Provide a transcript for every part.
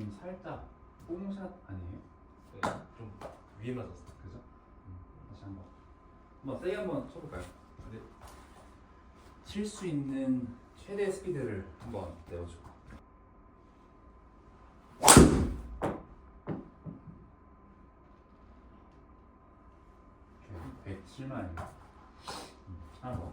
지금 살짝 뽕샷 아니에요? 네, 좀 위에 맞았어. 그죠? 음, 다시 한번 한번 세게 한번 쳐볼까요? 네. 칠수 있는 최대 스피드를 한번 내어줘. 오케이, 107만. 음, 하나 더.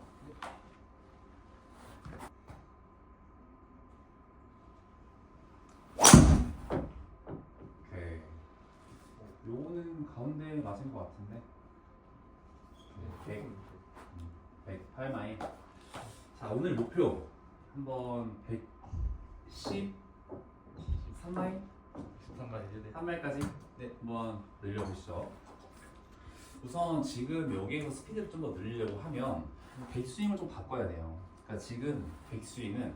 오케이. 요거는 가운데 맞은 것 같은데. 네, 100. 108마일. 자, 오늘 목표 한번 113마일? 13만 이제 네. 3마일까지 네. 한번 늘려보시죠. 우선 지금 여기에서 스피드를 좀 더 늘리려고 하면 백스윙을 좀 바꿔야 돼요. 그러니까 지금 백스윙은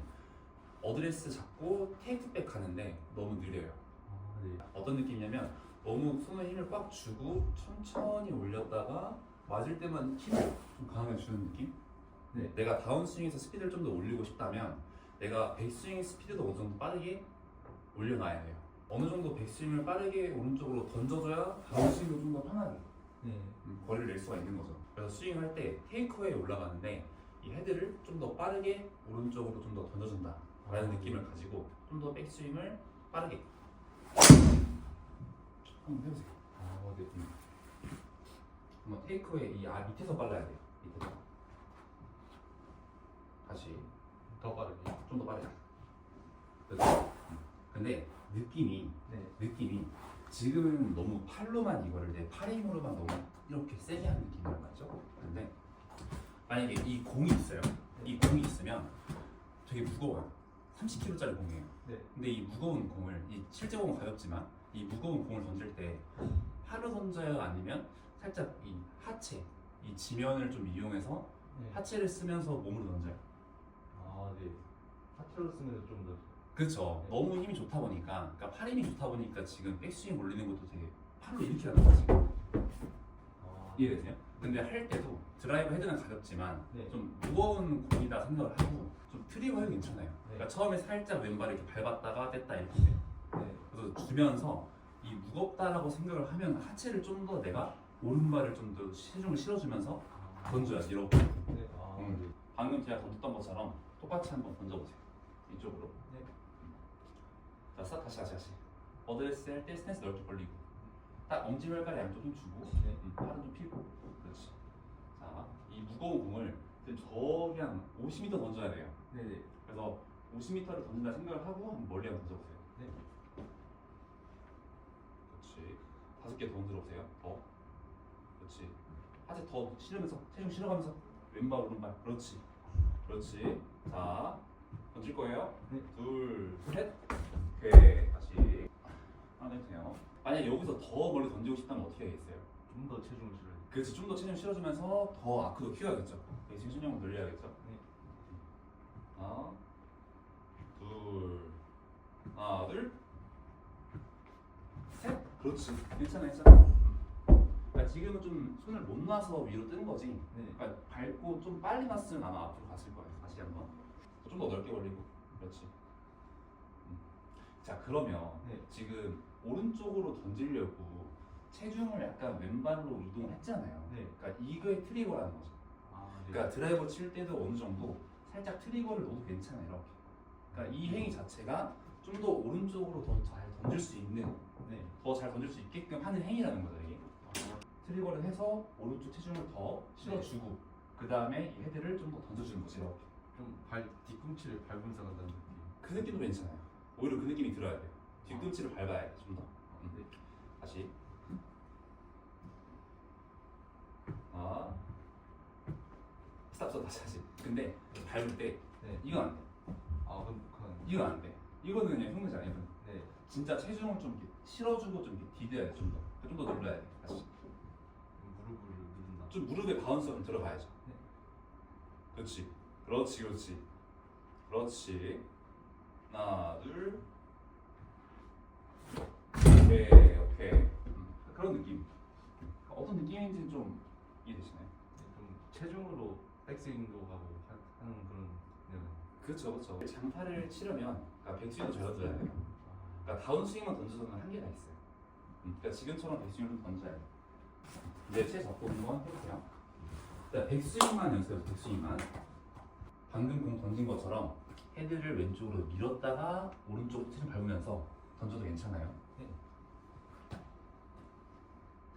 어드레스 잡고 테이크백 가는데 너무 느려요. 아, 네. 어떤 느낌이냐면 너무 손에 힘을 꽉 주고 천천히 올렸다가 맞을 때만 힘을 좀 강하게 주는 느낌? 네. 내가 다운스윙에서 스피드를 좀 더 올리고 싶다면 내가 백스윙 스피드도 어느 정도 빠르게 올려놔야 돼요. 어느 정도 백스윙을 빠르게 오른쪽으로 던져줘야 다운스윙도 좀 더 편하게 네. 음, 거리를 낼 수가 있는 거죠. 그래서 스윙할 때 테이크웨이 올라가는데 이 헤드를 좀 더 빠르게 오른쪽으로 좀 더 던져준다 라는 느낌을 가지고 좀 더 백스윙을 빠르게 한번 해보세요. 아, 네. 한번 테이크웨이 이 아, 밑에서 빨라야 돼요. 밑에서 다시 더 빠르게. 좀 더 빠르게. 음. 근데 느낌이 네. 느낌이 지금은 너무 팔로만 이거를 내팔 힘으로만 너무 이렇게 세게 하는 느낌이란 말이죠. 근데 만약에 이 공이 있어요. 이 공이 있으면 되게 무거워요. 30kg짜리 공이에요. 네. 근데 이 무거운 공을 이 실제 공은 가볍지만 이 무거운 공을 던질 때 팔로 던져요 아니면 살짝 이 하체 이 지면을 좀 이용해서 네. 하체를 쓰면서 몸으로 던져요. 아, 네. 하트로 쓰면 좀 더. 그렇죠. 네. 너무 힘이 좋다 보니까, 그러니까 팔 힘이 좋다 보니까 지금 백스윙 올리는 것도 되게 팔로 이렇게 하는 거지. 아, 이해되세요? 근데 할 때도 드라이버 헤드는 가볍지만 네. 좀 무거운 공이다 생각을 하고 좀 트리거 해도 괜찮아요. 그러니까 네. 처음에 살짝 왼발 이렇게 밟았다가 뗐다 이렇게 돼요. 네. 그래서 주면서 이 무겁다라고 생각을 하면 하체를 좀 더 내가 오른발을 좀더 체중을 실어주면서 아, 던져야지 이렇게. 네. 아, 음. 네. 방금 제가 던졌던 것처럼 똑같이 한번 던져보세요. 이쪽으로. 네. 자, 스타트 다시 다시 다시. 어드레스 할 때 스탠스 넓게 벌리고 딱 엄지발가락 양쪽 힘 주고 네. 음, 팔은 좀 펴고 그렇지. 자, 이 무거운 공을 저기 한 50m 던져야 돼요. 네. 네. 그래서 50m를 던진다 생각을 하고 한번 멀리 한번 던져보세요. 네. 그렇지. 다섯 개더 던져 보세요. 더. 그렇지. 하체 더 실으면서 체중 실어가면서 왼발 오른발. 그렇지. 그렇지. 자 던질 거예요. 네. 둘, 셋. 오케이. 다시 하나 해주세요. 만약 여기서 더 멀리 던지고 싶다면 어떻게 하겠어요? 좀 더 체중을 실어야 돼. 그렇지. 좀 더 체중 실어주면서 더 아크도 키워야겠죠. 백신 신경을 늘려야겠죠. 네. 하나, 둘, 하나, 둘, 셋. 그렇지. 괜찮아, 괜찮아. 그러니까 지금은 좀 손을 못 놔서 위로 뜬 거지. 네. 그러니까 밟고 좀 빨리 놨으면 아마 앞으로 갔을 거예요. 다시 한번. 좀 더 넓게 벌리고. 그렇지. 음. 자 그러면 네. 지금 오른쪽으로 던지려고 체중을 약간 왼발로 이동했잖아요. 네. 그러니까 이거의 트리거라는 거죠. 아, 네. 그러니까 드라이버 칠 때도 어느 정도 살짝 트리거를 넣어도 괜찮아요. 이렇게. 그러니까 이 행위 자체가 좀 더 오른쪽으로 더 잘 던질 수 있는, 네. 더 잘 던질 수 있게끔 하는 행위라는 거죠. 아, 트리거를 해서 오른쪽 체중을 더 실어주고 그 다음에 이 헤드를 좀 더 던져주는 거지. 이렇게. 좀 발 뒤꿈치를 밟으면서 간다는 느낌. 그 느낌도 괜찮아요. 오히려 그 느낌이 들어야 돼요. 뒤꿈치를 밟아야 돼. 좀 더. 아, 네. 다시. 아. 스탑 스탑 다시 다시. 근데 밟을 때 네. 이건 안 돼. 아, 그럼 그건 이건 안 돼. 이거는 그냥 흉내지 아니야. 이건. 네. 진짜 체중을 좀 이렇게 실어주고 좀 이렇게 디뎌야 돼. 좀 더. 좀 더 눌러야 돼. 다시. 좀 무릎에 바운스가 좀 들어가야죠. 네. 그렇지. 그렇지, 그렇지. 그렇지. 하나, 둘. 오케이, 오케이. 음, 그런 느낌. 어떤 느낌인지 좀 이해되시나요? 네, 좀 체중으로 백스윙도 가고 하- 하는 그런 네. 그렇죠, 그렇죠. 장타를 치려면 그러니까 백스윙도 잘 던져야 돼요. 아, 그러니까 다운스윙만 던져서는 한계가 있어요. 음, 그러니까 지금처럼 백스윙을 좀 던져야 돼요. 이제 채 잡고 한번 해보세요. 자, 백스윙만 연습해요. 백스윙만. 방금 공 던진 것처럼 헤드를 왼쪽으로 밀었다가 오른쪽으로 틀을 밟으면서 던져도 괜찮아요. 네.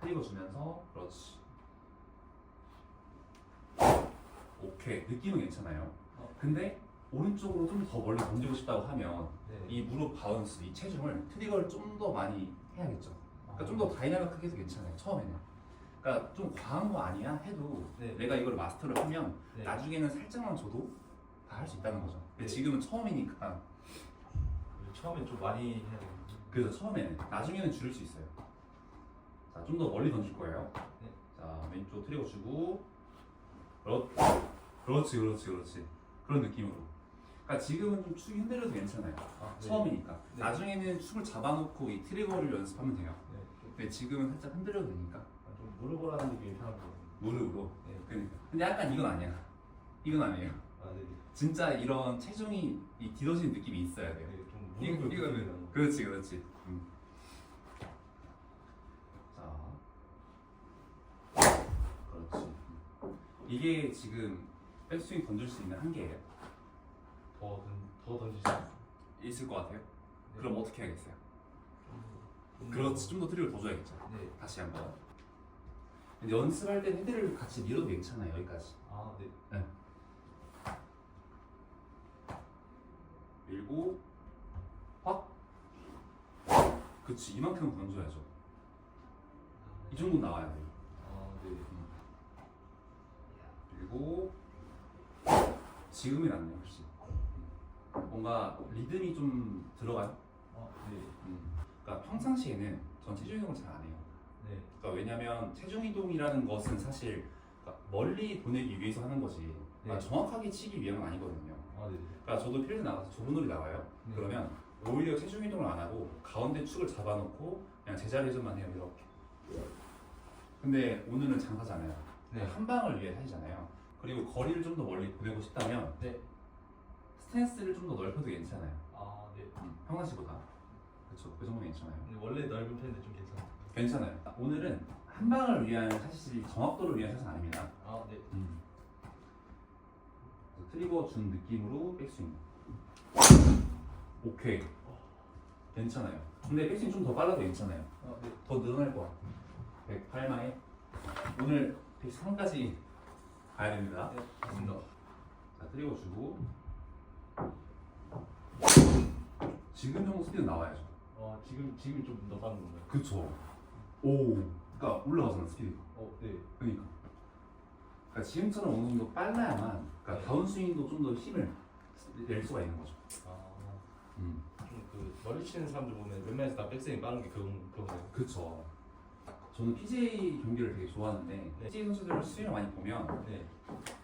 트리거 주면서 그렇지. 오케이 느낌은 괜찮아요. 어. 근데 오른쪽으로 좀 더 멀리 던지고 싶다고 하면 네. 이 무릎 바운스, 이 체중을 트리거를 좀 더 많이 해야겠죠. 그러니까 좀 더 다이나믹하게 해도 괜찮아요. 처음에는. 그러니까 좀 과한 거 아니야 해도 네. 내가 이걸 마스터를 하면 네. 나중에는 살짝만 줘도 다 할 수 있다는 거죠. 근데 네. 지금은 처음이니까 처음엔 좀 많이 해야 되겠네. 그래서 처음에는 나중에는 줄일 수 있어요. 자, 좀 더 멀리 던질 거예요. 네. 자, 왼쪽 트리거 주고 그렇, 그렇지, 그렇지, 그렇지. 그런 느낌으로. 그러니까 지금은 좀 축이 흔들려도 괜찮아요. 아, 네. 처음이니까. 네. 나중에는 축을 잡아놓고 이 트리거를 연습하면 돼요. 네. 좀, 근데 지금은 살짝 흔들려도 되니까 무릎을 하는 거 같아요. 무릎으로. 네. 그러니까. 근데 약간 이건 아니야. 이건 아니에요. 아, 네. 진짜 이런 체중이 이 뒤덮이는 느낌이 있어야 돼요. 네. 좀 무릎을 이거는 그렇지 그렇지 음. 자 그렇지 음. 이게 지금 백스윙 던질 수 있는 한계예요 더, 던, 더 던질 수 있어요. 있을 것 같아요 네. 그럼 어떻게 하겠어요 좀 더- 그렇지 좀 더 트리를 더 줘야겠죠 네. 다시 한번 연습할 때 헤드를 같이 밀어도 괜찮아요 여기까지. 아, 네. 밀고 확. 그치 이만큼은 던져야죠. 이 정도 나와야 돼요. 아, 네. 그리고 지금이 낫네요 훨씬 뭔가 리듬이 좀 들어가요? 아, 네. 그러니까 평상시에는 전 체중 이동을 잘 안 해요. 네. 그러니까 왜냐면 체중 이동이라는 것은 사실 그러니까 멀리 보내기 위해서 하는 거지 그러니까 네. 정확하게 치기 위함은 아니거든요 아, 네. 그러니까 저도 필드 나가서 좁은 홀이 나와요 네. 그러면 오히려 체중 이동을 안 하고 가운데 축을 잡아놓고 그냥 제자리 회전만 해요 이렇게 근데 오늘은 장사잖아요 네. 한 방을 위해 하시잖아요. 그리고 거리를 좀 더 멀리 보내고 싶다면 네. 스탠스를 좀 더 넓혀도 괜찮아요. 아, 네. 음, 평상시보다. 그렇죠. 그 정도면 괜찮아요. 근데 원래 넓은 편인데 좀 괜찮아요. 괜찮아요. 오늘은 한 방을 위한 사실 정확도를 위한 샷은 아닙니다. 아, 네. 음. 그래서 트리거 준 느낌으로 백스윙. 오케이. 괜찮아요. 근데 백스윙 좀 더 빨라도 괜찮아요. 아, 네. 더 늘어날 것 같아요. 108마에 오늘 103까지 가야 됩니다. 네. 맞습니다. 자, 트리거 주고 지금 정도 스피드 나와야죠. 아, 지금 지금 좀 더 빠른 건가요? 그쵸. 오. 그러니까 올라가잖아 스피드가. 어, 네. 그러니까. 그러니까 지금처럼 어느 정도 빨라야만 그러니까 네. 다운스윙도 좀 더 힘을 낼 수가 있는 거죠. 아, 음. 좀그 멀리 치는 사람들 보면 웬만해서 다 백스윙 빠른 게 그런 그런가요? 그쵸. 저는 PJ 경기를 되게 좋아하는데 네. PJ 선수들 스윙을 많이 보면 네.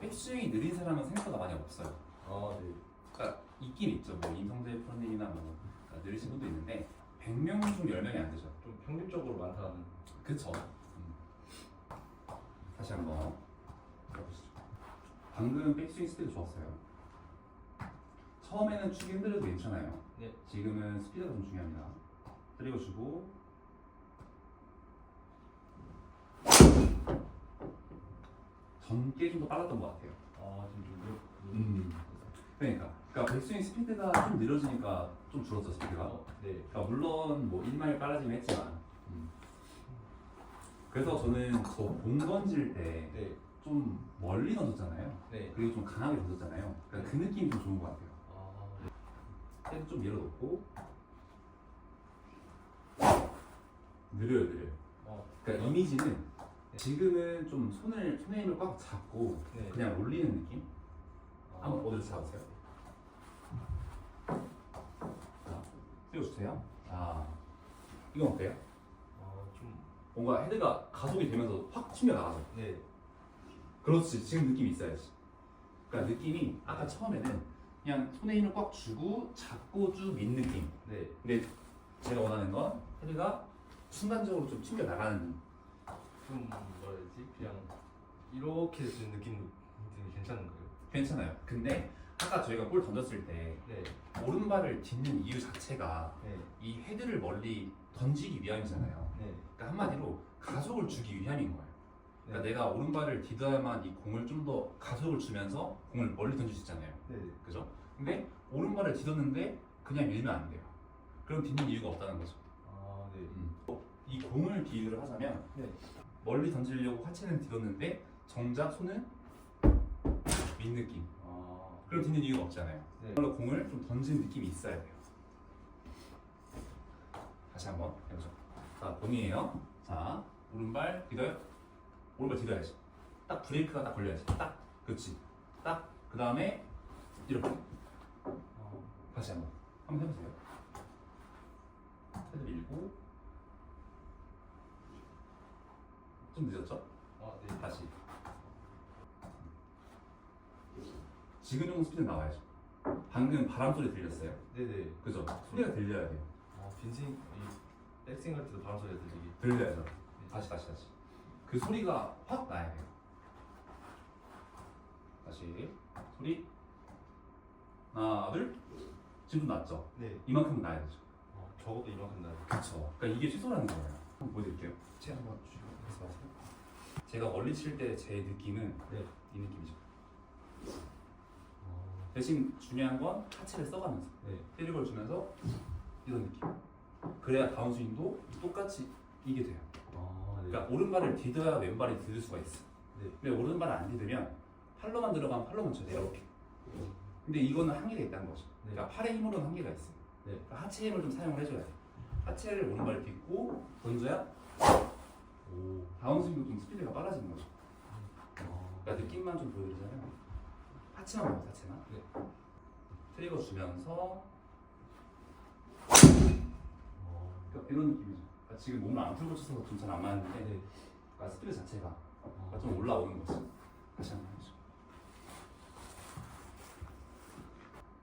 백스윙이 느린 사람은 생각보다 많이 없어요. 아, 네. 그러니까 있긴 있죠. 뭐 임성재 프로님이나 뭐 그러니까 느리신 분도 있는데 100명 중 10명이 안 되죠. 좀 평균적으로 많다는. 그쵸. 음. 다시 한번 해보시죠. 방금 백스윙 스피드 좋았어요. 처음에는 축이 흔들려도 괜찮아요. 네. 지금은 스피드가 좀 중요합니다. 때리고 주고 전게 좀더 빨랐던 것 같아요. 아, 지금 좀 늘. 음. 그러니까, 그러니까 백스윙 스피드가 좀 느려지니까 좀 줄었죠 스피드가. 어, 네. 그러니까 물론 뭐 1마일 빨라지긴 했지만 음. 그래서 저는 저공 던질 때좀 네. 멀리 던졌잖아요 네. 그리고 좀 강하게 던졌잖아요 그러니까 그 느낌이 좀 좋은 것 같아요 아, 네. 헤드 좀 밀어놓고 느려요 느려요 어, 그러니까 이미지는 지금은 좀 손을 손의 힘을 꽉 잡고 네. 그냥 올리는 느낌 아, 한번 어디서 잡으세요 자 띄워주세요 자 이건 어때요? 어, 좀. 뭔가 헤드가 가속이 되면서 확 튕겨 나가죠. 네. 그렇지. 지금 느낌이 있어야지. 그러니까 느낌이 아까 처음에는 그냥 손에 힘을 꽉 주고 잡고 쭉 민 느낌. 네. 근데 제가 원하는 건 헤드가 순간적으로 좀 튕겨 나가는. 좀 뭐라 해야 되지? 그냥 이렇게 든 느낌 느낌이 괜찮은 거예요. 괜찮아요. 근데 아까 저희가 볼 던졌을 때 네. 오른발을 딛는 이유 자체가 네. 이 헤드를 멀리 던지기 위함이잖아요. 네. 그러니까 한마디로 가속을 주기 위함인 거예요. 그러니까 네. 내가 오른발을 디뎌야만 이 공을 좀 더 가속을 주면서 공을 멀리 던질 수 있잖아요. 네. 그죠? 근데 오른발을 디뎠는데 그냥 밀면 안 돼요. 그럼 딛는 이유가 없다는 거죠. 아, 네. 이 공을 비유를 하자면 네. 멀리 던지려고 하체는 디뎠는데 정작 손은 민 느낌. 아. 그럼 딛는 이유가 없잖아요. 네. 그걸로 공을 좀 던지는 느낌이 있어야 돼요. 다시 한번 해보죠. 자, 공이에요. 자, 오른발 디뎌요. 오른발 디뎌야지. 딱 브레이크가 딱 걸려야지. 딱. 그렇지. 딱. 그 다음에 이렇게. 아, 다시 한번. 한번 해보세요. 헤드 밀고. 좀 늦었죠? 아, 네. 다시. 지금 정도 스피드 나와야죠. 방금 바람 소리 들렸어요? 네네. 그죠? 소리가 들려야 돼요. 아, 빈스윙, 이 백스윙 할 때도 바람 소리가 들리게. 들려야죠. 다시 다시 다시. 그 소리가 확 나야 돼요. 다시 소리. 하나 둘. 지금 좀 났죠? 네. 이만큼은 나야 되죠. 아, 적어도 이만큼 나요. 그렇죠. 그러니까 이게 최소라는 거예요. 한번 보여드릴게요. 제 한번 주시고 말씀하세요. 제가 멀리 칠 때 제 느낌은 네. 이 느낌이죠. 아, 대신 중요한 건 하체를 써가면서 네. 때리걸 주면서 이런 느낌. 그래야 다운스윙도 똑같이 이게 돼요. 아, 네. 그러니까 오른발을 디뎌야 왼발이 디딜 수가 있어. 네. 근데 오른발을 안 디디면 팔로만 들어가면 팔로만 쳐요. 이렇게. 근데 이거는 한계가 있다는 거죠. 네. 그러니까 팔의 힘으로는 한계가 있어요. 네. 그러니까 하체 힘을 좀 사용을 해줘야 돼. 하체를 오른발을 딛고 던져야 오. 다운스윙도 좀 스피드가 빨라지는 거죠. 아, 그러니까 느낌만 좀 보여드리자면 하체만 봐요, 하체만. 네. 트리거 주면서 아, 그러니까 이런 느낌이죠. 그러니까 지금 몸을 안 풀고 쳐서 좀 잘 안 맞는데 네. 그러니까 스피드 자체가 아, 좀 올라오는 거지. 다시 한번 해보죠.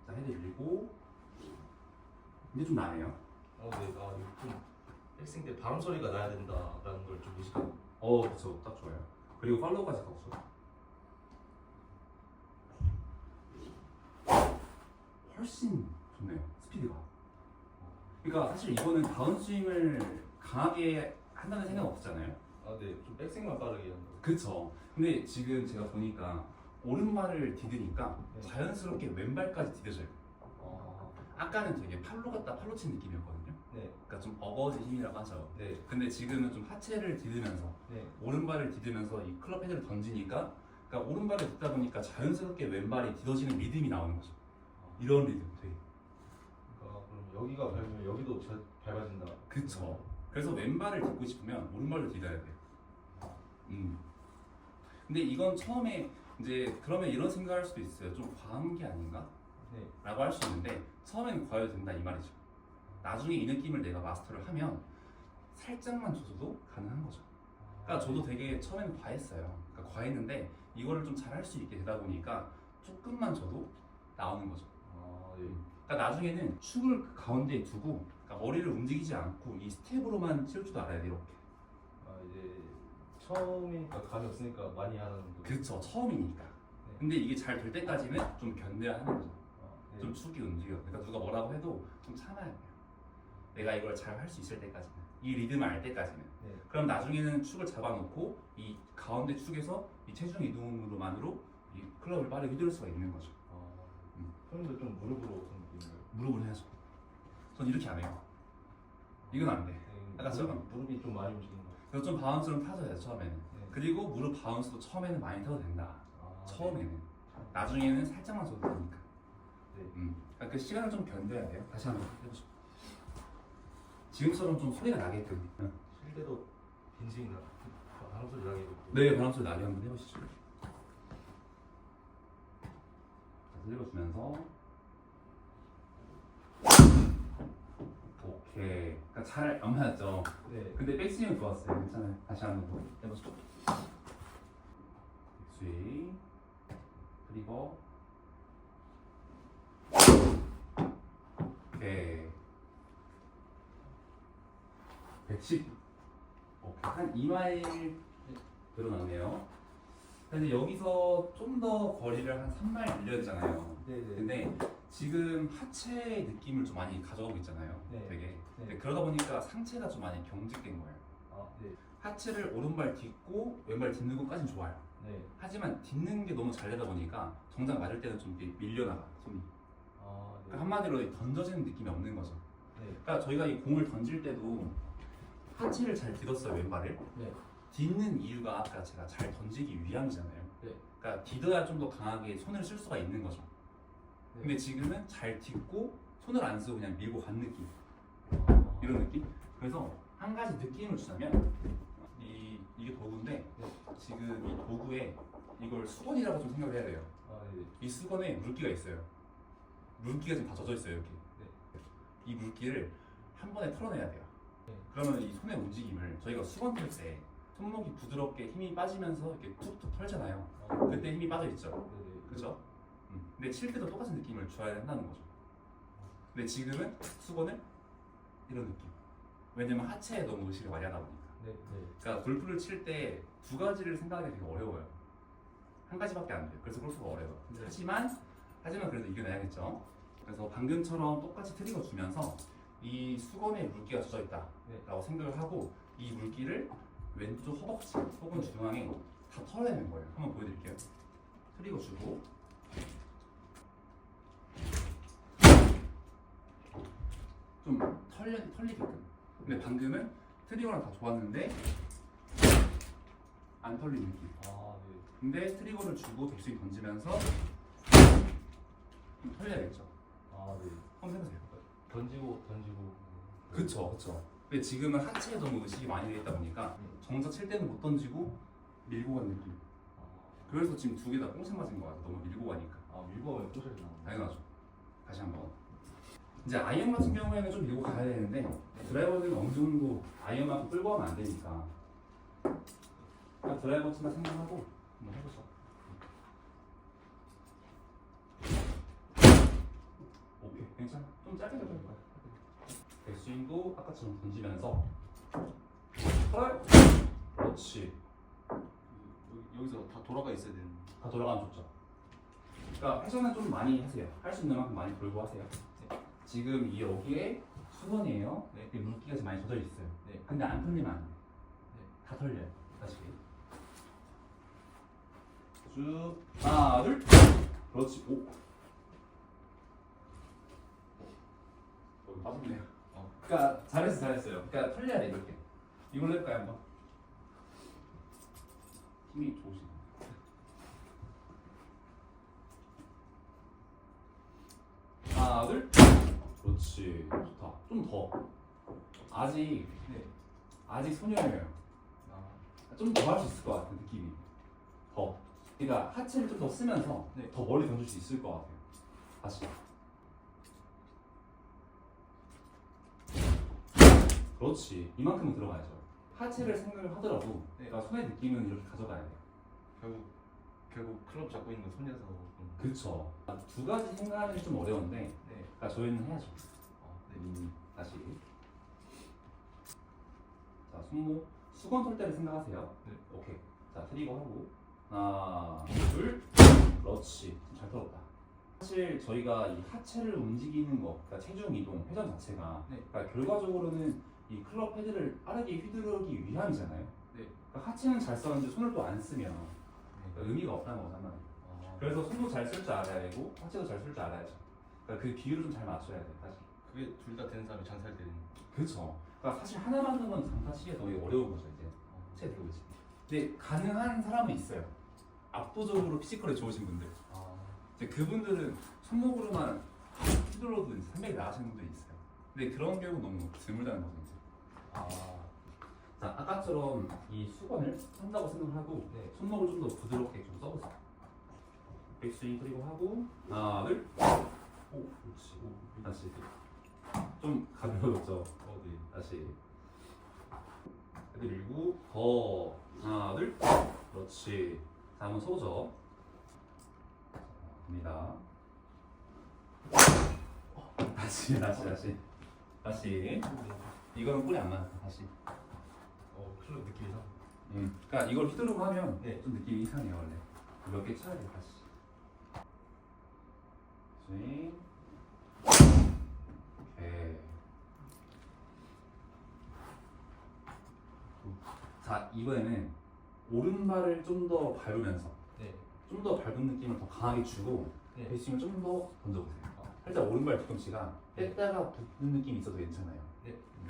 자, 헤드 밀고 이제 좀 나네요. 어, 네. 아, 이거 좀 백스윙 때 바람 소리가 나야 된다라는 걸 좀 의식하고. 어, 그쵸. 딱 좋아요. 그리고 팔로우까지 가보죠. 훨씬 좋네요. 스피드가. 그러니까 사실 이거는 다운스윙을 강하게 한다는 생각은 없잖아요. 아, 네. 좀 백스윙만 빠르게 하는 거. 그쵸. 근데 지금 제가 보니까 오른발을 디드니까 네. 자연스럽게 왼발까지 디뎌져요. 아, 아까는 되게 팔로 갔다 팔로 친 느낌이었거든요. 네. 그러니까 좀 어거지 힘이라고 하죠. 네. 근데 지금은 좀 하체를 디드면서 네. 오른발을 디드면서 이 클럽 헤드를 던지니까 그러니까 오른발을 딛다 보니까 자연스럽게 왼발이 디뎌지는 리듬이 나오는 거죠. 이런 리듬 되게. 그러니까 그럼 여기가 밟으면 여기도 저, 밟아진다. 그쵸. 그래서 왼발을 딛고 싶으면 오른발을 디뎌야 돼요. 음. 근데 이건 처음에 이제 그러면 이런 생각할 수도 있어요. 좀 과한 게 아닌가? 네. 라고 할 수 있는데 처음에는 과해도 된다 이 말이죠. 나중에 이 느낌을 내가 마스터를 하면 살짝만 줘도 가능한 거죠. 그러니까 저도 되게 처음에는 과했어요. 그러니까 과했는데 이거를 좀 잘할 수 있게 되다 보니까 조금만 줘도 나오는 거죠. 아, 네. 그러니까 나중에는 축을 그 가운데에 두고 그러니까 머리를 움직이지 않고 이 스텝으로만 치울 줄 알아야 돼 이렇게. 아, 이제 처음이니까 감이 없으니까 많이 하는 거. 그쵸 처음이니까. 근데 이게 잘 될 때까지는 좀 견뎌야 하는 거죠. 아, 네. 좀 축이 움직여. 그러니까 누가 뭐라고 해도 좀 참아야 돼요. 내가 이걸 잘 할 수 있을 때까지는 이 리듬을 알 때까지는. 네. 그럼 나중에는 축을 잡아놓고 이 가운데 축에서 이 체중 이동으로만으로 이 클럽을 빠르게 휘두를 수가 있는 거죠. 형님도 좀 무릎으로 어떤 느낌인가요? 무릎을 해야죠. 전 이렇게 안 해요. 이건 안 돼. 네, 약간 무릎, 저는- 무릎이 좀 많이 움직이는 거. 그래서 좀 바운스는 타줘야 돼 처음에는. 네. 그리고 무릎 바운스도 처음에는 많이 타도 된다. 아, 처음에는. 나중에는 살짝만 줘도 되니까. 네. 음. 그러니까 그 시간을 좀 견뎌야 돼요. 다시 한번 해보죠. 지금처럼 좀 소리가 나게끔. 네. 쉴 때도 빈스윙 나. 바람 소리 나게. 네, 바람 소리 나게 한번 해보시죠. 자, 들려주면서. 오케이. 그러니까 잘안 맞았죠. 네. 근데 백스윙은 좋았어요. 괜찮아요. 다시 한번 해보시죠. 백스윙. 그리고. 오케이. 110. 오케이. 한 2마일 늘어났네요. 한 근데 여기서 좀 더 거리를 한 3말 늘려잖아요. 네네. 근데 지금 하체 느낌을 좀 많이 가져가고 있잖아요. 네. 되게. 근데 네. 그러다 보니까 상체가 좀 많이 경직된 거예요. 아 네. 하체를 오른발 딛고 왼발 딛는 것까지는 좋아요. 네. 하지만 딛는 게 너무 잘 되다 보니까 정작 맞을 때는 좀 이렇게 밀려나가 손이. 아 네. 그러니까 한마디로 던져지는 느낌이 없는 거죠. 네. 그러니까 저희가 이 공을 던질 때도 하체를 잘 딛었어요 왼발을. 네. 딛는 이유가 아까 제가 잘 던지기 위함이잖아요. 네. 그러니까 딛어야 좀 더 강하게 손을 쓸 수가 있는 거죠. 네. 근데 지금은 잘 딛고 손을 안 쓰고 그냥 밀고 간 느낌. 아, 이런 느낌? 그래서 한 가지 느낌을 주자면 이 이게 도구인데 지금 이 도구에 이걸 수건이라고 좀 생각을 해야 돼요. 아 네. 이 수건에 물기가 있어요. 물기가 지금 다 젖어 있어요 여기. 이 물기를 한 번에 털어내야 돼요. 네. 그러면 이 손의 움직임을 저희가 수건 털때 손목이 부드럽게 힘이 빠지면서 이렇게 툭툭 털잖아요. 아, 그때 힘이 빠져 있죠. 그죠? 음. 근데 칠 때도 똑같은 느낌을 줘야 한다는 거죠. 근데 지금은 수건을 이런 느낌. 왜냐면 하체에 너무 의식을 많이 하다 보니까. 네. 네. 그러니까 골프를 칠 때 두 가지를 생각하기 되게 어려워요. 한 가지밖에 안 돼요. 그래서 골프가 어려워요. 네. 하지만 하지만 그래도 이겨내야겠죠. 그래서 방금처럼 똑같이 트리거 주면서 이 수건에 물기가 젖어 있다라고 생각을 하고 이 물기를 왼쪽 허벅지 혹은 중앙에 다 털어내는 거예요. 한번 보여드릴게요. 트리거 주고 좀 털려 털리게끔. 근데 방금은 트리거랑 다 좋았는데 안 털리는 느낌. 아 네. 근데 트리거를 주고 백스윙 던지면서 좀 털려야겠죠. 아 네. 한번 해보세요. 던지고 던지고. 그쵸, 그쵸. 근데 지금은 하체에 너무 의식이 많이 되어 있다 보니까 네. 정작 칠 때는 못 던지고 밀고 간 느낌. 아, 그래서 지금 두 개 다 꽁생 맞은 거 같아. 너무 밀고 가니까. 아 꼬셔야 나오네. 당연하죠. 다시 한번. 이제 아이언 같은 경우에는 좀 밀고 가야 되는데 드라이버는 어느 정도 아이언만큼 끌고 가면 안 되니까 그냥 드라이버 친다 생각하고 한번 해보죠. 오케이, 괜찮아. 좀 짧게 잡을 거야. 백스윙도 아까처럼 던지면서 헐! 그렇지. 여기, 여기서 다 돌아가 있어야 되는. 다 돌아가면 좋죠. 그러니까 회전은 좀 많이 하세요. 할 수 있는 만큼 많이 돌고 하세요. 지금 이 여기에 수건이에요. 네. 이 물기가 지금 많이 젖어 있어요. 네. 근데 안 털리면 안 돼. 네. 다 털려요. 다시. 쭉 하나 둘. 그렇지. 오. 여기 빠졌네요. 어. 그러니까 잘했어 잘했어요. 그러니까 털려야 돼 이렇게. 이걸로 해볼까요 한번? 힘이 좋으시네. 하나 둘. 그렇지. 좋다. 좀 더. 아직 네. 아직 소녀예요. 아, 좀더 할 수 있을 것 같아 느낌이. 더. 그러니까 하체를 좀 더 쓰면서 네. 더 멀리 던질 수 있을 것 같아요. 다시. 그렇지. 이만큼은 들어가야죠. 하체를 생각을 하더라도 네. 그러니까 손의 느낌은 이렇게 가져가야 돼요. 결국 결국 클럽 잡고 있는 건 손이라서. 좀- 그렇죠. 두 가지 생각하면 좀 어려운데 네. 그러니까 저희는 해야죠. 어, 네. 음, 다시. 자, 손목 수건 털 때를 생각하세요. 네. 오케이. 자, 트리거 하고 하나, 둘, 그렇지. 잘 털었다. 사실 저희가 이 하체를 움직이는 거, 그러니까 체중 이동, 회전 자체가, 네. 그러니까 결과적으로는 이 클럽 헤드를 빠르게 휘두르기 위함이잖아요. 네. 그러니까 하체는 잘 썼는데 손을 또 안 쓰면 네. 그러니까 의미가 없다는 거잖아요. 아, 그래서 손도 잘 쓸 줄 알아야 되고 하체도 잘 쓸 줄 알아야죠. 그러니까 그 비율을 좀 잘 맞춰야 돼, 사실. 그게 둘 다 되는 사람이 장사할 때는. 그렇죠. 그러니까 사실 하나 만드는 건 장사치기가 너무 어려운 거죠 이제. 어, 채 들고 있지. 근데 가능한 사람은 있어요. 압도적으로 피지컬이 좋으신 분들. 아, 이제 그분들은 손목으로만 휘둘러도 이제 300이 나가시는 분들이 있어요. 근데 그런 경우 너무 드물다는 거죠. 아, 자 아까처럼 이 수건을 한다고 생각하고 네. 손목을 좀 더 부드럽게 좀 써보세요. 백스윙 그리고 하고 하나 둘. 오 그렇지. 오, 다시. 좀 가벼워졌죠. 어, 네. 다시 그리고 더 하나 둘 그렇지 자 한번 서보죠 갑니다 다시 다시 다시 다시 이거는 뿔이 안 맞아 다시 어, 클럽 느낌이상. 음. 그러니까 이걸 휘두르고 하면 네. 좀 느낌이 이상해요 원래 몇 개 쳐야 돼 다시. 스윙. 오케이. 자 이번에는 오른발을 좀 더 밟으면서 네. 좀 더 밟은 느낌을 더 강하게 주고 네. 배스윙을 좀 더 던져보세요. 살짝 오른발 뒤꿈치가 뺐다가 붙는 느낌이 있어도 괜찮아요. 네. 음.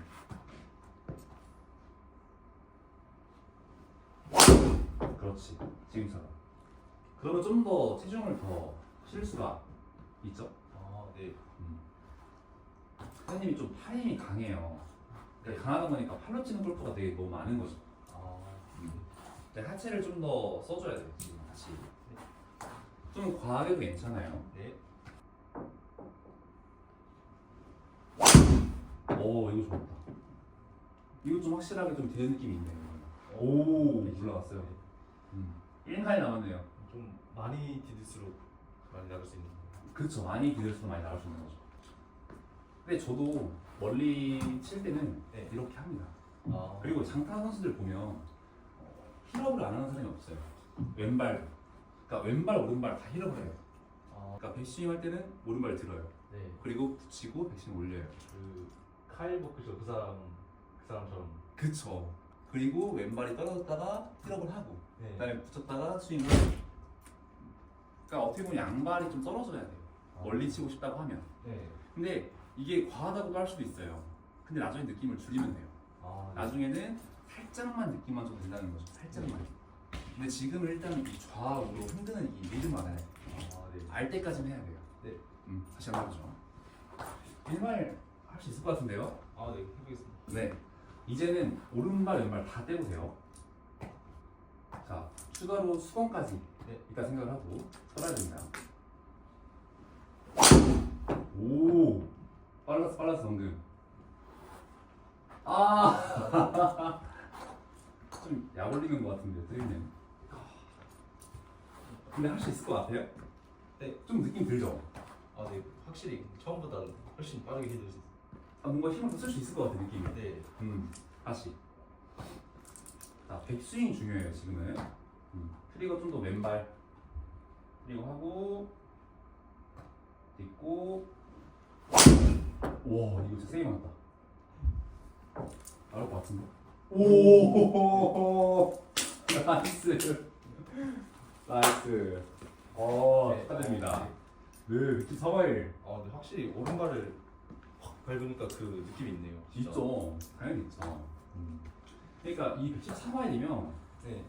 그렇지. 지금처럼. 그러면 좀 더 체중을 더 실을 수가 있죠. 아, 네. 음. 사장님이 좀 팔 힘이 강해요. 네. 강하다 보니까 팔로 치는 골프가 되게 너무 많은 거죠. 아, 근데 하체를 좀 더 써줘야 돼요. 지금 다시. 좀 과하게도 괜찮아요. 네. 오 이거 좋았다. 이거 좀 확실하게 좀 되는 느낌이 있네요. 오 올라갔어요. 음. 1마일 남았네요. 좀 많이 디딜수록 많이 나갈 수 있는. 그렇죠. 많이 기대수도 많이 나갈 수 있는 거죠. 근데 저도 멀리 칠 때는 네. 이렇게 합니다. 아, 그리고 장타 선수들 보면 어, 힐업을 안 하는 사람이 없어요. 왼발, 그러니까 왼발 오른발 다 힐업을 해요. 아, 그러니까 백스윙 할 때는 오른발 들어요. 네. 그리고 붙이고 백스윙 올려요. 그 카일 버크죠. 그 사람 그 사람처럼. 그쵸. 그리고 왼발이 떨어졌다가 힐업을 하고 네. 그다음에 붙였다가 스윙을. 그러니까 어떻게 보면 양발이 좀 떨어져야 돼요. 아, 멀리 치고 싶다고 하면. 네. 근데 이게 과하다고도 할 수도 있어요. 근데 나중에 느낌을 줄이면 돼요. 아, 네. 나중에는 살짝만 느낌만 줘도 된다는 거죠. 살짝만. 근데 지금은 일단 이 좌우로 흔드는 이 리듬 알아야 돼요. 아, 네. 알 때까지는 해야 돼요. 네. 음, 다시 한번 해보죠. 일말 할 수 있을 것 같은데요? 아, 네. 해보겠습니다. 네. 이제는 오른발, 왼발 다 떼보세요. 자, 추가로 수건까지 네. 이따 생각을 하고 써야 됩니다. 오, 빨랐어, 빨랐어, 방금. 아, 좀 약올리는 것 같은데, 트리면. 근데 할 수 있을 것 같아요? 네. 좀 느낌 들죠? 아, 네. 확실히 처음보다 훨씬 빠르게 해줄 수 있어요. 아, 뭔가 힘을 더쓸수 있을 것 같아, 느낌이. 네. 음, 다시. 자, 백스윙 중요해요, 지금은. 음, 트리거 좀 더 왼발. 그리고 하고, 딛고. 와, 이거 진짜 세게 맞다. 나올 것 같은데? 오! 나이스. 나이스. 어, 네. 축하드립니다. 네, 104마일. 아, 근데 확실히 오른발을 확 밟으니까 그 느낌이 있네요. 진짜. 있죠. 당연히 있죠. 음. 그러니까 이 114마일이면 네.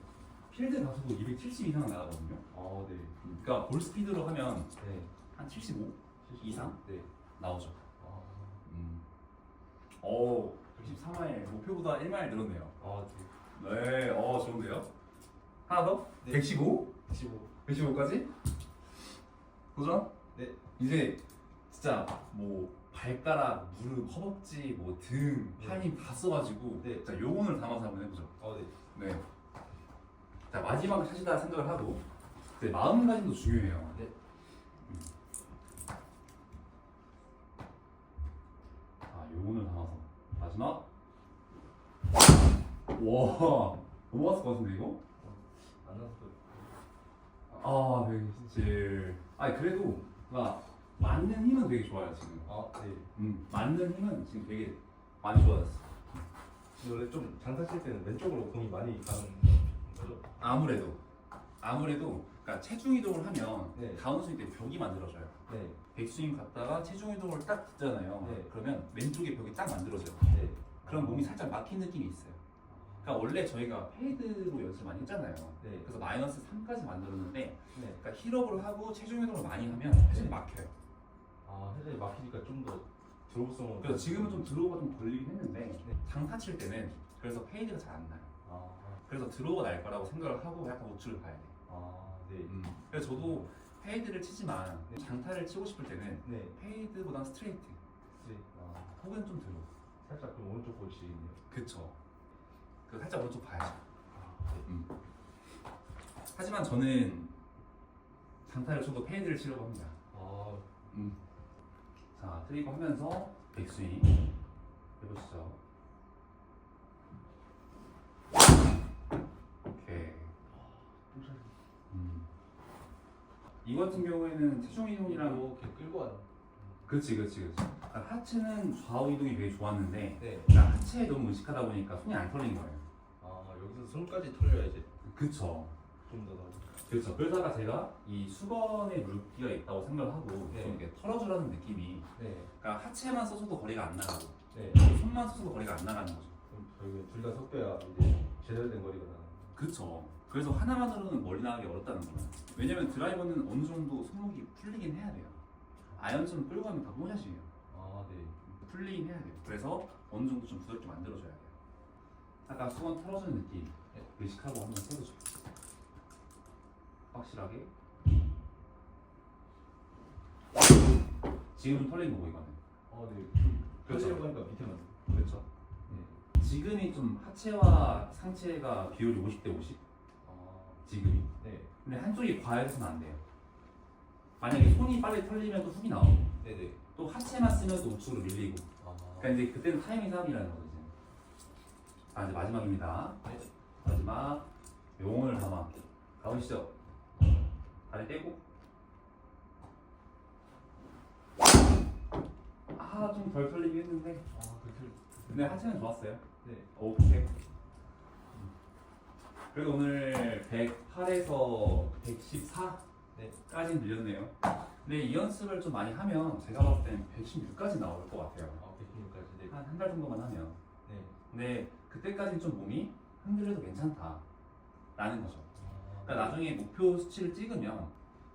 필드 가속도 270 이상 나가거든요. 아, 네. 그러니까 볼 스피드로 하면 네. 한 75 이상 네. 나오죠. 아, 음. 오, 114마일 목표보다 1마일 늘었네요. 아, 네. 네, 어 좋은데요. 하나 더? 네. 115? 15. 115까지? 도전? 네. 이제 진짜 뭐 발가락, 무릎, 허벅지, 뭐 등, 네. 팔힘 다 써가지고 네. 자 요원을 담아서 한번 해보죠. 아, 네. 네. 자 마지막 샷이다 생각을 하고 네, 마음가짐도 중요해요. 네. 음. 자 요원을 담아서 마지막. 와 넘어갔을 것 같은데 이거? 안 나왔어요. 아, 네, 진짜. 아니 그래도 막 맞는 힘은 되게 좋아요 지금. 아, 네. 음, 맞는 힘은 지금 되게 많이 좋아졌어. 근데 원래 좀 장타 칠 때는 왼쪽으로 공이 많이 가는 거죠? 아무래도 아무래도 그러니까 체중 이동을 하면 네. 다운스윙 때 벽이 만들어져요. 네. 백스윙 갔다가 체중 이동을 딱 듣잖아요. 네. 그러면 왼쪽에 벽이 딱 만들어져요. 네. 그럼 몸이 살짝 막힌 느낌이 있어요. 그러니까 원래 저희가 페이드로 연습 많이 했잖아요. 네. 그래서 마이너스 3까지 만들었는데 네. 그러니까 힐업을 하고 체중 이동을 많이 하면 회전이 막혀요. 아, 회전이 막히니까 좀더 드로우성으로. 그래서 지금은 좀 드로우가 좀 걸리긴 했는데 네. 장타 칠 때는 그래서 페이드가 잘 안 나요. 아, 그래서 드로우가 날 거라고 생각을 하고 약간 우측을 가야 돼. 아, 네. 그래서 저도 페이드를 치지만 네. 장타를 치고 싶을 때는 네. 페이드보다 스트레이트 네. 아, 혹은 좀 드로우. 살짝 좀 오른쪽 볼치겠네요. 그쵸. 그 살짝 오른쪽 봐야죠. 아, 네. 하지만 저는 장타를 쳐도 페이드를 치려고 합니다. 아, 자 트리거 하면서 백스윙 해보시죠. 오케이. 음. 이거 같은 경우에는 체중 이동이랑 이렇게 끌고 한. 그렇지 그렇지 그렇지 그러니까 하체는 좌우 이동이 되게 좋았는데 네. 그러니까 하체에 너무 의식하다 보니까 손이 안 털린 거예요 아 여기서 손까지 털려야 이제 그쵸 좀더 나아. 그렇죠 그러다가 제가 이 수건에 물기가 있다고 생각을 하고 네. 좀 이렇게 털어주라는 느낌이 네. 그러니까 하체만 써줘도 거리가 안 나가고 네. 손만 써줘도 거리가 안 나가는 거죠 그럼 저희가 둘다 섞여야 이제 제대로 된 거리가 나는. 그렇죠 그래서 하나만으로는 멀리 나가기 어렵다는 거예요 왜냐면 드라이버는 어느 정도 손목이 풀리긴 해야 돼요 아연처럼 끌고 가면 다 뽀샷이에요 아 네. 풀리긴 해야 돼요. 그래서 어느 정도 좀 부드럽게 만들어줘야 돼요. 아까 수건 털어주는 느낌 네. 의식하고 한번 해보죠. 확실하게. 지금 털린 거고 이거는. 아 네. 그렇죠. 펴지려고 하니까 밑에만. 그렇죠. 네. 지금이 좀 하체와 상체가 비율이 50대 50. 아 지금이. 네. 근데 한쪽이 과해서는 안 돼요. 만약에 손이 빨리 털리면 또 훅이 나오고 네네. 또 하체만 쓰면 또 우측으로 밀리고 아. 그러니까 이제 그때는 타이밍 싸움이라는 거죠. 이제. 아 이제 마지막입니다. 네. 마지막 영혼을 담아 가보시죠. 다리 떼고. 아 좀 덜 털리긴 했는데 아 그렇게. 근데 하체는 좋았어요. 네. 오케이. 그래도 오늘 108에서 114까지 네. 늘렸네요. 근데 이 연습을 좀 많이 하면 제가 봤을 때는 116까지 나올 것 같아요. 아 100kg까지. 네. 한 한 달 정도만 하면. 네. 근데 그때까지는 좀 몸이 흔들려도 괜찮다. 라는 거죠. 아. 그러니까 나중에 목표 수치를 찍으면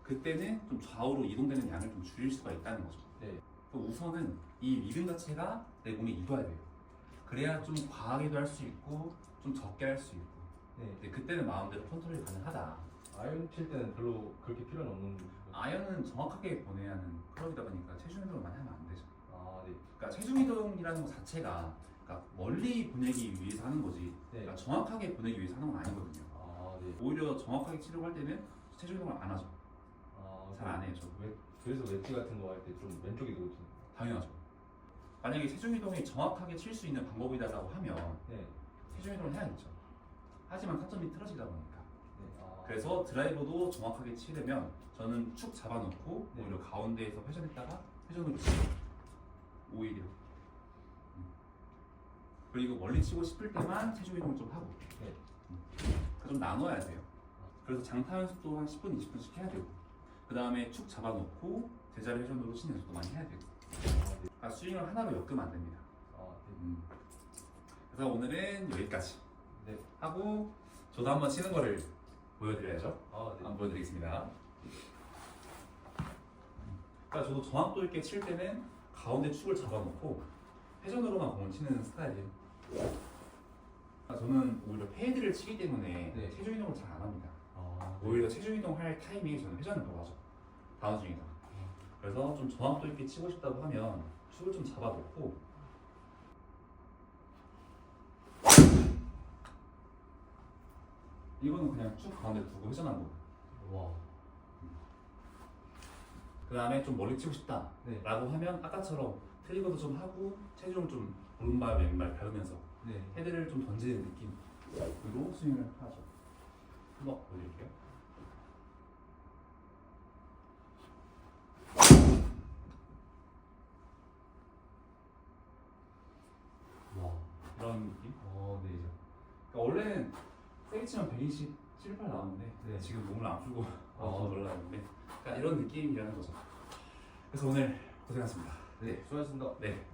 그때는 좀 좌우로 이동되는 양을 좀 줄일 수가 있다는 거죠. 네. 그 우선은 이 리듬 자체가 내 몸에 익어야 돼요. 그래야 좀 과하게도 할 수 있고 좀 적게 할 수 있고. 네. 근데 그때는 마음대로 컨트롤이 가능하다. 아이언 칠 때는 별로 그렇게 필요는 없는. 거죠. 아연은 정확하게 보내야 하는 클럽이다 보니까 체중 이동을 많이 하면 안 되죠. 아 네. 그러니까 체중 이동이라는 것 자체가 그러니까 멀리 보내기 위해서 하는 거지. 네. 그러니까 정확하게 보내기 위해서 하는 건 아니거든요. 아 네. 오히려 정확하게 치려고 할 때는 체중 이동을 안 하죠. 아, 잘 안 해요, 저. 왜, 그래서 웨지 같은 거 할 때 좀 왼쪽에 놓지. 당연하죠. 만약에 체중 이동이 정확하게 칠 수 있는 방법이다라고 하면 네. 체중 이동을 해야겠죠. 하지만 타점이 틀어지다 보니까. 네. 아. 그래서 드라이버도 정확하게 치려면 저는 축 잡아놓고 네. 오히려 가운데에서 회전했다가 회전으로 치고 오히려. 음. 그리고 멀리 치고 싶을 때만 체중 이동을 좀 하고. 네. 음. 좀 나눠야 돼요. 그래서 장타 연습도 한 10분, 20분씩 해야 되고. 그 다음에 축 잡아놓고 제자리 회전으로 치는 연습도 많이 해야 되고. 그러니까 스윙을 하나로 엮으면 안 됩니다. 아, 네. 음. 그래서 오늘은 여기까지 네. 하고 저도 한번 치는 거를 보여드려야죠. 아, 네. 한번 보여드리겠습니다. 그러니까 저도 정확도 있게 칠 때는 가운데 축을 잡아놓고 회전으로만 공을 치는 스타일이에요. 그러니까 저는 오히려 페이드를 치기 때문에 네. 체중 이동을 잘 안 합니다. 아, 네. 오히려 체중 이동할 타이밍에 저는 회전을 더 하죠. 다운스윙에서. 그래서 좀 정확도 있게 치고 싶다고 하면 축을 좀 잡아놓고 이거는 그냥 쭉 가운데 두고 회전한 거. 와. 그 다음에 좀 멀리 치고 싶다 네. 라고 하면 아까처럼 트리거도 좀 하고 체중을 좀 오른발 왼발 밟으면서 네. 헤드를 좀 던지는 느낌으로 스윙을 하죠. 한번 보여드릴게요. 와. 이런 느낌. 어, 네. 이제. 그러니까 원래는 세게 치면 127, 8 나오는데 네. 지금 몸을 안 풀고 아. 더 올라가는데 그러니까 이런 느낌이라는 거죠. 그래서 오늘 고생하셨습니다. 네. 수고하셨습니다. 네,